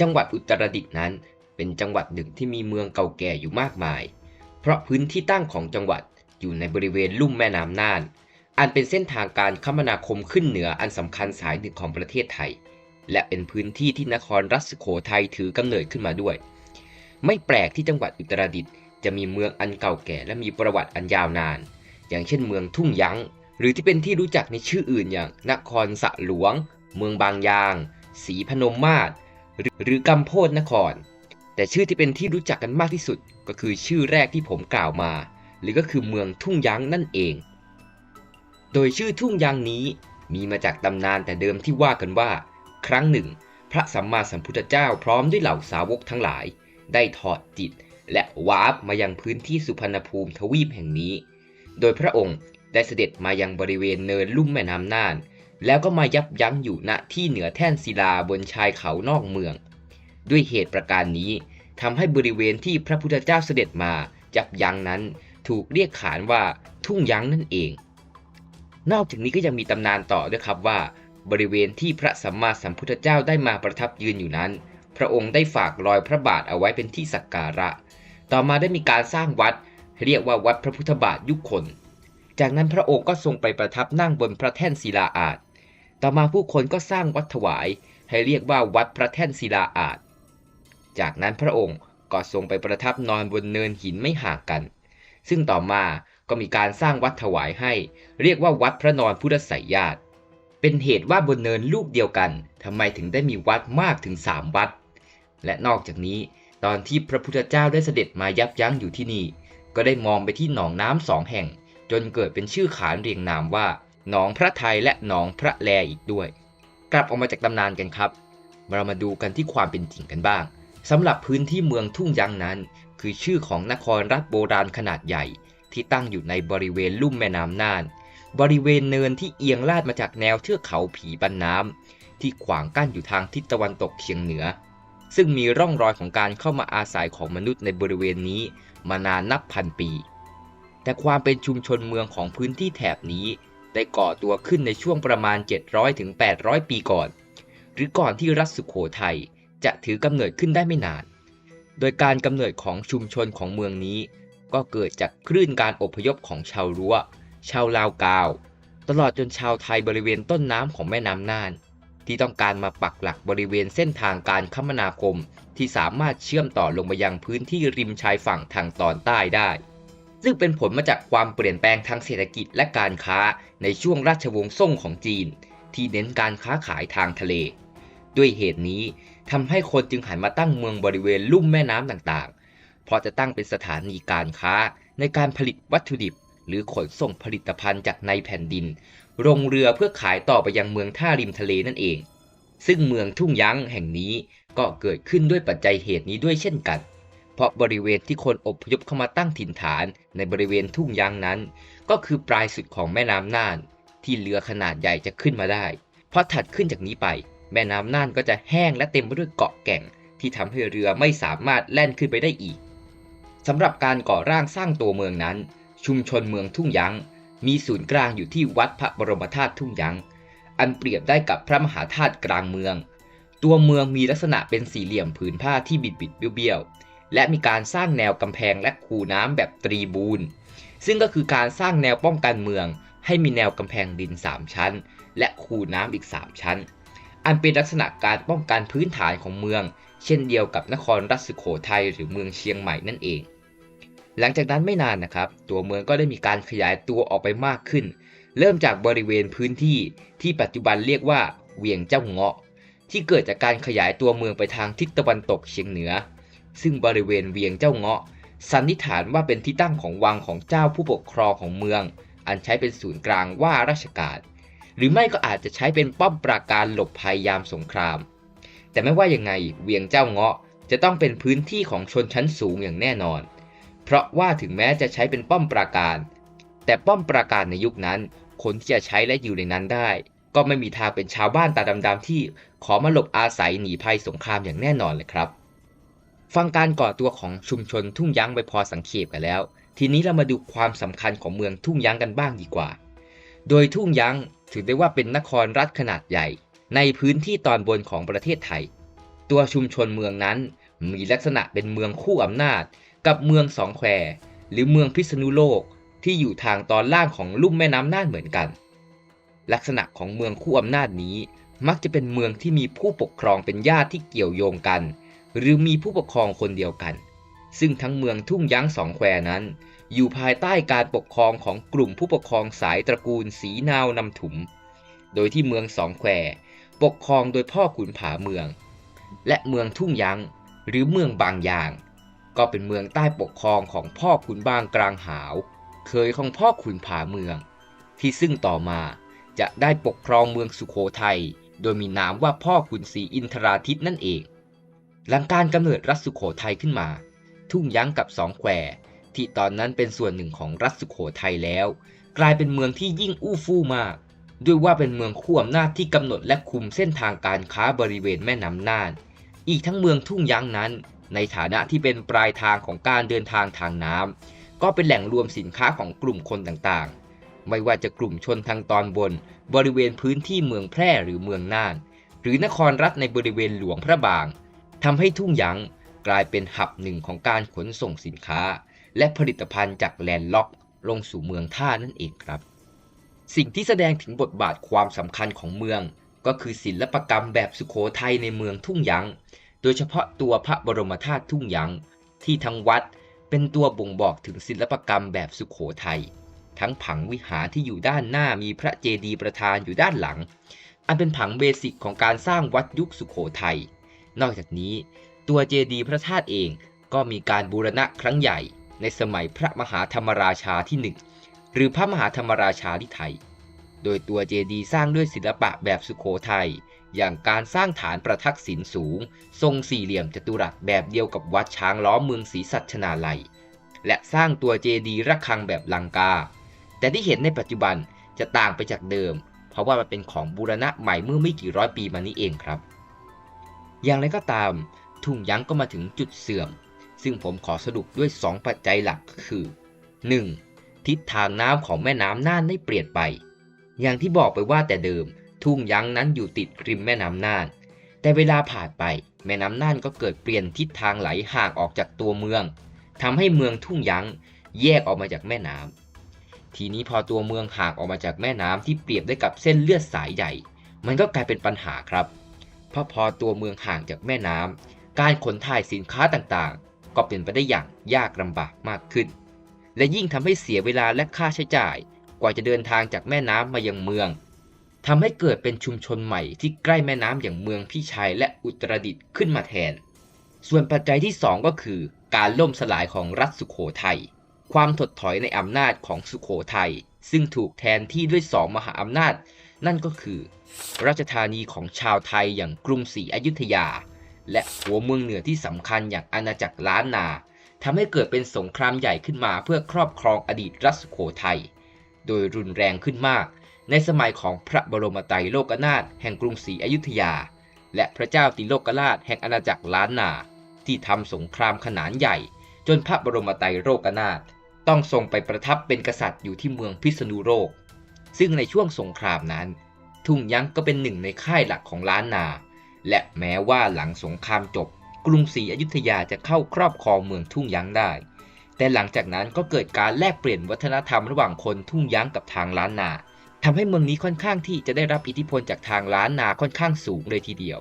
จังหวัดอุตรดิตถ์นั้น เป็นจังหวัดหนึ่งที่มีเมืองเก่าแก่อยู่มากมาย เพราะพื้นที่ตั้งของจังหวัดอยู่ในบริเวณลุ่มแม่น้ำน่าน อันเป็นเส้นทางการคมนาคมขึ้นเหนืออันสำคัญสายหนึ่งของประเทศไทย และเป็นพื้นที่ที่นครรัชสุโขทัยถือกำเนิดขึ้นมาด้วย ไม่แปลกที่จังหวัดอุตรดิตถ์จะมีเมืองอันเก่าแก่และมีประวัติอันยาวนาน อย่างเช่นเมืองทุ่งยั้ง หรือที่เป็นที่รู้จักในชื่ออื่นอย่างนครสะหลวง เมืองบางยางศรีพนมมาศ หรือกำโพดนคร แต่ชื่อที่เป็นที่รู้จักกันมากที่สุดก็คือชื่อแรกที่ผมกล่าวมา หรือก็คือเมืองทุ่งยั้งนั่นเอง โดยชื่อทุ่งยั้งนี้มีมาจากตำนานแต่เดิมที่ว่ากันว่า ครั้งหนึ่ง พระสัมมาสัมพุทธเจ้าพร้อมด้วยเหล่าสาวกทั้งหลาย ได้ถอดจิต และวาร์ปมายังพื้นที่สุพรรณภูมิทวีปแห่งนี้ โดยพระองค์ได้เสด็จมายังบริเวณเนินลุ่มแม่น้ำน่าน แล้วก็มายับยั้งอยู่ณที่เหนือแท่นศิลาบนชายเขานอกเมือง ด้วยเหตุประการนี้ทำให้บริเวณที่พระพุทธเจ้าเสด็จมายับยั้งนั้นถูกเรียกขานว่าทุ่งยั้งนั่นเอง นอกจากนี้ก็ยังมีตำนานต่อด้วยครับว่า บริเวณที่พระสัมมาสัมพุทธเจ้าได้มาประทับยืนอยู่นั้น พระองค์ได้ฝากรอยพระบาทเอาไว้เป็นที่สักการะ ต่อมาได้มีการสร้างวัด เรียกว่าวัดพระพุทธบาทยุคคลจากนั้นพระองค์ก็ทรงไปประทับนั่งบนพระแท่นศิลาอาจ ต่อมาผู้คนก็สร้างวัดถวายให้เรียกว่าวัดพระแท่นศิลาอาจ จากนั้นพระองค์ก็ทรงไปประทับนอนบนเนินหินไม่ห่างกัน ซึ่งต่อมาก็มีการสร้างวัดถวายให้ เรียกว่าวัดพระนอนพุทธไสยญาติ เป็นเหตุว่าบนเนินลูกเดียวกันทำไมถึงได้มีวัดมากถึงสามวัด และนอกจากนี้ตอนที่พระพุทธเจ้าได้เสด็จมายับยั้งอยู่ที่นี่ ก็ได้มองไปที่หนองน้ำสองแห่ง จนเกิดเป็นชื่อขานเรียงนามว่า หนองพระไทยและหนองพระแลอีกด้วย กลับออกมาจากตำนานกันครับ เรามาดูกันที่ความเป็นจริงกันบ้างสำหรับพื้นที่เมืองทุ่งยังนั้น คือชื่อของนครรัฐโบราณขนาดใหญ่ ที่ตั้งอยู่ในบริเวณลุ่มแม่น้ำน่าน บริเวณเนินที่เอียงลาดมาจากแนวเทือกเขาผีบันน้ำที่ขวางกั้นอยู่ทางทิศตะวันตกเฉียงเหนือ ซึ่งมีร่องรอยของการเข้ามาอาศัยของมนุษย์ในบริเวณนี้ มานานนับพันปี แต่ความเป็นชุมชนเมืองของพื้นที่แถบนี้ ได้ก่อตัวขึ้นในช่วงประมาณ 700ถึง800 ปีก่อน หรือก่อนที่รัฐสุโขทัยจะถือกำเนิดขึ้นได้ไม่นาน โดยการกำเนิดของชุมชนของเมืองนี้ ก็เกิดจากคลื่นการอพยพของชาวรั้ว ชาวลาวกาว ตลอดจนชาวไทยบริเวณต้นน้ำของแม่น้ำน่าน ที่ต้องการมาปักหลักบริเวณเส้นทางการคมนาคมที่สามารถเชื่อมต่อลงไปยังพื้นที่ริมชายฝั่งทางตอนใต้ได้ ซึ่งเป็นผลมาจากความเปลี่ยนแปลงทางเศรษฐกิจและการค้าในช่วงราชวงศ์ซ่งของจีน ที่เน้นการค้าขายทางทะเล ด้วยเหตุนี้ทำให้คนจึงหันมาตั้งเมืองบริเวณลุ่มแม่น้ำต่างๆ เพราะจะตั้งเป็นสถานีการค้าในการผลิตวัตถุดิบ หรือขนส่งผลิตภัณฑ์จากในแผ่นดินลงเรือเพื่อขายต่อไปยังเมืองท่าริมทะเลนั่นเอง ซึ่งเมืองทุ่งยั้งแห่งนี้ก็เกิดขึ้นด้วยปัจจัยเหตุนี้ด้วยเช่นกัน เพราะบริเวณที่คนอบพยพเข้ามาตั้งถิ่นฐานในบริเวณทุ่งยั้งนั้น ก็คือปลายสุดของแม่น้ำน่าน ที่เรือขนาดใหญ่จะขึ้นมาได้ เพราะถัดขึ้นจากนี้ไป แม่น้ำน่านก็จะแห้งและเต็มไปด้วยเกาะแก่ง ที่ทำให้เรือไม่สามารถแล่นขึ้นไปได้อีกสำหรับการก่อร่างสร้างตัวเมืองนั้น ชุมชนเมืองทุ่งยังมีศูนย์กลางอยู่ที่วัดพระบรมธาตุทุ่งยังอันเปรียบได้กับพระมหาธาตุกลางเมือง ตัวเมืองมีลักษณะเป็นสี่เหลี่ยมผืนผ้าที่บิดบิดเบี้ยวๆ และมีการสร้างแนวกำแพงและคูน้ำแบบตรีบูนซึ่งก็คือการสร้างแนวป้องกันเมือง ให้มีแนวกำแพงดิน 3 ชั้น และคูน้ำอีก 3 ชั้น อันเป็นลักษณะการป้องกันพื้นฐานของเมือง เช่นเดียวกับนครรัชสุโขทัยหรือเมืองเชียงใหม่นั่นเอง หลังจากนั้นไม่นานนะครับ ตัวเมืองก็ได้มีการขยายตัวออกไปมากขึ้น เริ่มจากบริเวณพื้นที่ที่ปัจจุบันเรียกว่าเวียงเจ้าเงาะ ที่เกิดจากการขยายตัวเมืองไปทางทิศตะวันตกเฉียงเหนือ ซึ่งบริเวณเวียงเจ้าเงาะ สันนิษฐานว่าเป็นที่ตั้งของวังของเจ้าผู้ปกครองของเมือง อันใช้เป็นศูนย์กลางว่าราชการ หรือไม่ก็อาจจะใช้เป็นป้อมปราการหลบภัยยามสงคราม แต่ไม่ว่ายังไงเวียงเจ้าเงาะจะต้องเป็นพื้นที่ของชนชั้นสูงอย่างแน่นอน เพราะว่าถึงแม้จะใช้เป็นป้อมปราการ แต่ป้อมปราการในยุคนั้น คนที่จะใช้และอยู่ในนั้นได้ ก็ไม่มีทางเป็นชาวบ้านตาดำๆที่ขอมาหลบอาศัยหนีภัยสงครามอย่างแน่นอนเลยครับ ฟังการก่อตัวของชุมชนทุ่งยั้งไปพอสังเขปกันแล้ว ทีนี้เรามาดูความสำคัญของเมืองทุ่งยั้งกันบ้างดีกว่า โดยทุ่งยั้งถือได้ว่าเป็นนครรัฐขนาดใหญ่ ในพื้นที่ตอนบนของประเทศไทย ตัวชุมชนเมืองนั้นมีลักษณะเป็นเมืองคู่อำนาจ กับเมืองสองแควหรือเมืองพิษณุโลกที่อยู่ทางตอนล่างของลุ่มแม่น้ำน่านเหมือนกัน ลักษณะของเมืองคู่อำนาจนี้ มักจะเป็นเมืองที่มีผู้ปกครองเป็นญาติที่เกี่ยวโยงกัน หรือมีผู้ปกครองคนเดียวกัน ซึ่งทั้งเมืองทุ่งยั้งสองแควนั้น อยู่ภายใต้การปกครองของกลุ่มผู้ปกครองสายตระกูลสีนาวนำถุม โดยที่เมืองสองแควปกครองโดยพ่อขุนผาเมือง และเมืองทุ่งยั้งหรือเมืองบางยาง ก็เป็นเมืองใต้ปกครองของพ่อขุนบางกลางหาว เคยของพ่อขุนผาเมือง ที่ซึ่งต่อมาจะได้ปกครองเมืองสุโขทัยโดยมีนามว่าพ่อขุนศรีอินทราทิตนั่นเอง หลังการกำเนิดรัฐสุโขทัยขึ้นมา ทุ่งยั้งกับสองแควที่ตอนนั้นเป็นส่วนหนึ่งของรัฐสุโขทัยแล้ว กลายเป็นเมืองที่ยิ่งอู้ฟู่มาก ด้วยว่าเป็นเมืองขั้วอำนาจที่กำหนดและคุมเส้นทางการค้าบริเวณแม่น้ำน่าน อีกทั้งเมืองทุ่งยั้งนั้น ในฐานะที่เป็นปลายทางของการเดินทางทางน้ำก็เป็นแหล่งรวมสินค้าของกลุ่มคนต่างๆ ไม่ว่าจะกลุ่มชนทางตอนบน บริเวณพื้นที่เมืองแพร่หรือเมืองน่าน หรือนครรัฐในบริเวณหลวงพระบาง ทำให้ทุ่งหยั้งกลายเป็นหับหนึ่งของการขนส่งสินค้า และผลิตภัณฑ์จากแลนด์ล็อก ลงสู่เมืองท่านั่นเองครับ สิ่งที่แสดงถึงบทบาทความสำคัญของเมือง ก็คือศิลปกรรมแบบสุโขทัยในเมืองทุ่งหยั้งโดยเฉพาะตัวพระบรมธาตุทุ่งหยั้งที่ทั้งวัดเป็นตัวบ่งบอกถึงศิลปกรรมแบบสุโขทัยทั้งผังวิหารที่อยู่ด้านหน้ามีพระเจดีย์ประธานอยู่ด้านหลัง อันเป็นผังเบสิกของการสร้างวัดยุคสุโขทัย นอกจากนี้ ตัวเจดีย์พระธาตุเองก็มีการบูรณะครั้งใหญ่ ในสมัยพระมหาธรรมราชาที่หนึ่งหรือพระมหาธรรมราชาที่ไทย โดยตัวเจดีย์สร้างด้วยศิลปะแบบสุโขทัยอย่างการสร้างฐานประทักษิณสูง ทรงสี่เหลี่ยมจัตุรัสแบบเดียวกับวัดช้างล้อมเมืองศรีสัชนาลัย และสร้างตัวเจดีย์ระฆังแบบลังกา แต่ที่เห็นในปัจจุบันจะต่างไปจากเดิม เพราะว่ามันเป็นของบูรณะใหม่เมื่อไม่กี่ร้อยปีมานี้เองครับ อย่างไรก็ตาม ทุ่งยั้งก็มาถึงจุดเสื่อม ซึ่งผมขอสรุปด้วย 2 ปัจจัยหลักคือ 1. ทิศทางน้ำของแม่น้ำน่านได้เปลี่ยนไป อย่างที่บอกไปว่าแต่เดิม ทุ่งยั้งนั้นอยู่ติดริมแม่น้ำน่าน แต่เวลาผ่านไป แม่น้ำน่านก็เกิดเปลี่ยนทิศทางไหลห่างออกจากตัวเมืองทำให้เมืองทุ่งยั้งแยกออกมาจากแม่น้ำทีนี้พอตัวเมืองห่างออกมาจากแม่น้ำที่เปรียบได้กับเส้นเลือดสายใหญ่ มันก็กลายเป็นปัญหาครับ เพราะพอตัวเมืองห่างจากแม่น้ำการขนถ่ายสินค้าต่างๆ ก็เป็นไปได้อย่างยากลำบากมากขึ้น และยิ่งทำให้เสียเวลาและค่าใช้จ่าย กว่าจะเดินทางจากแม่น้ำมายังเมืองทำให้เกิดเป็นชุมชนใหม่ที่ใกล้แม่น้ำอย่างเมืองพิชัยและอุตรดิตถ์ขึ้นมาแทน ส่วนปัจจัยที่ 2 ก็คือ การล่มสลายของรัฐสุขโขทัย ความถดถอยในอำนาจของสุขโขทัยซึ่งถูกแทนที่ด้วยสองมหาอำนาจ นั่นก็คือราชธานีของชาวไทยอย่างกรุงศรีอยุธยา และหัวเมืองเหนือที่สำคัญอย่างอาณาจักรล้านนาทำให้เกิดเป็นสงครามใหญ่ขึ้นมาเพื่อครอบครองอดีตรัสโขทัย โดยรุนแรงขึ้นมาก ในสมัยของพระบรมไตรโลกนาถแห่งกรุงศรีอยุธยา และพระเจ้าติโลกราชแห่งอาณาจักรล้านนา ที่ทำสงครามขนานใหญ่ จนพระบรมไตรโลกนาถต้องทรงไปประทับเป็นกษัตริย์อยู่ที่เมืองพิษณุโลก ซึ่งในช่วงสงครามนั้น ทุ่งยั้งก็เป็นหนึ่งในค่ายหลักของล้านนา และแม้ว่าหลังสงครามจบ กรุงศรีอยุธยาจะเข้าครอบครองเมืองทุ่งยั้งได้ แต่หลังจากนั้นก็เกิดการแลกเปลี่ยนวัฒนธรรมระหว่างคนทุ่งยั้งกับทางล้านนาทำให้เมืองนี้ค่อนข้างที่จะได้รับอิทธิพลจากทางล้านนาค่อนข้างสูงเลยทีเดียว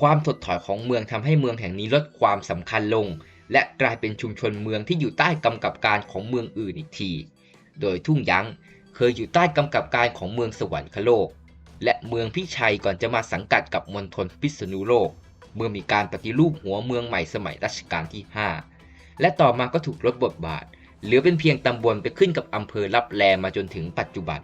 ความถดถอยของเมืองทำให้เมืองแห่งนี้ลดความสำคัญลง และกลายเป็นชุมชนเมืองที่อยู่ใต้กำกับการของเมืองอื่นอีกที โดยทุ่งยั้ง เคยอยู่ใต้กำกับการของเมืองสวรรคโลก และเมืองพิชัยก่อนจะมาสังกัดกับมณฑลพิษณุโลก เมื่อมีการปฏิรูปหัวเมืองใหม่สมัยรัชกาลที่ 5 และต่อมาก็ถูกลดบทบาท เหลือเป็นเพียงตำบลไปขึ้นกับอำเภอลับแลมาจนถึงปัจจุบัน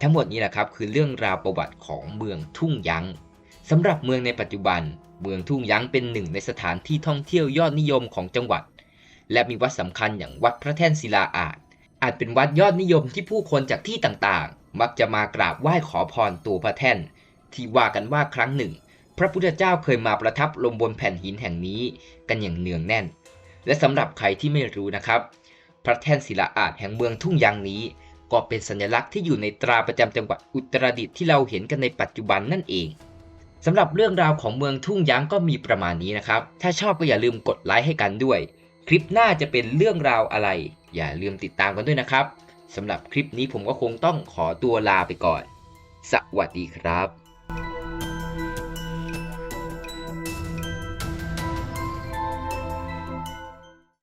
ทั้งหมดนี้แหละครับคือเรื่องราวประวัติของเมืองทุ่งยั้งสำหรับเมืองในปัจจุบัน เมืองทุ่งยั้งเป็นหนึ่งในสถานที่ท่องเที่ยวยอดนิยมของจังหวัด และมีวัดสำคัญอย่างวัดพระแท่นศิลาอาจ อาจเป็นวัดยอดนิยมที่ผู้คนจากที่ต่างๆ มักจะมากราบไหว้ขอพรตัวพระแท่น ที่ว่ากันว่าครั้งหนึ่ง พระพุทธเจ้าเคยมาประทับลงบนแผ่นหินแห่งนี้กันอย่างเนืองแน่น และสำหรับใครที่ไม่รู้นะครับ พระแท่นศิลาอาจแห่งเมืองทุ่งยางนี้ ก็เป็นสัญลักษณ์ที่อยู่ในตราประจำจังหวัดอุตรดิตถ์ที่เราเห็นกันในปัจจุบันนั่นเองสำหรับเรื่องราวของเมืองทุ่งยั้งก็มีประมาณนี้นะครับ ถ้าชอบก็อย่าลืมกดไลค์ให้กันด้วย คลิปหน้าจะเป็นเรื่องราวอะไร อย่าลืมติดตามกันด้วยนะครับสำหรับคลิปนี้ผมก็คงต้องขอตัวลาไปก่อน สวัสดีครับ